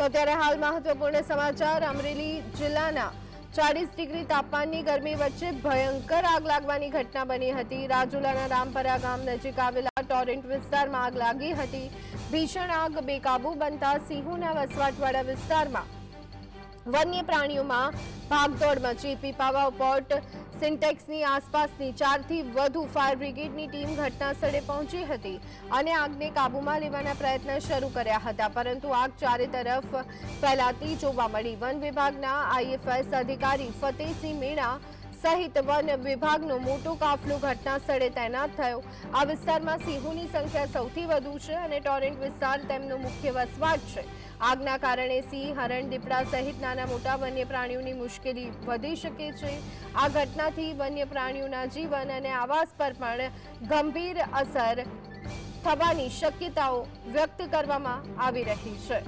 તો ત્યારે હાલ મહત્વપૂર્ણ સમાચાર, અમરેલી જિલ્લાના ચાલીસ ડિગ્રી તાપમાનની ગરમી વચ્ચે ભયંકર આગ લાગવાની ઘટના બની હતી. રાજુલાના રામપરા ગામ નજીક આવેલા ટોરેન્ટ વિસ્તારમાં આગ લાગી હતી. ભીષણ આગ બેકાબુ બનતા સિંહોના વસવાટવાળા વિસ્તારમાં વન્ય પ્રાણીઓમાં ભાગદોડ મચી પીપાવા પોર્ટ, સિન્ટેક્સની આસપાસની ચારથી વધુ ફાયર બ્રિગેડની ટીમ ઘટના સ્થળે પહોંચી હતી અને આગને કાબૂમાં લેવાના પ્રયત્ન શરૂ કર્યા હતા. પરંતુ આગ ચારે તરફ ફેલાતી જોવા મળી. વન વિભાગના આઈએફએસ અધિકારી ફતેહસિંહ મીણા સહિત વન વિભાગનો મોટો કાફલો ઘટના સ્થળે તૈનાત થયો. આ વિસ્તારમાં સિંહોની સંખ્યા સૌથી વધુ છે અને ટોરેન્ટ વિસ્તાર તેમનો મુખ્ય વસવાટ છે. આગના કારણે સિંહ, હરણ, દીપડા સહિત નાના મોટા વન્ય પ્રાણીઓની મુશ્કેલી વધી શકે છે. આ ઘટનાથી વન્ય પ્રાણીઓના જીવન અને આવાસ પર પણ ગંભીર અસર થવાની શક્યતાઓ વ્યક્ત કરવામાં આવી રહી છે.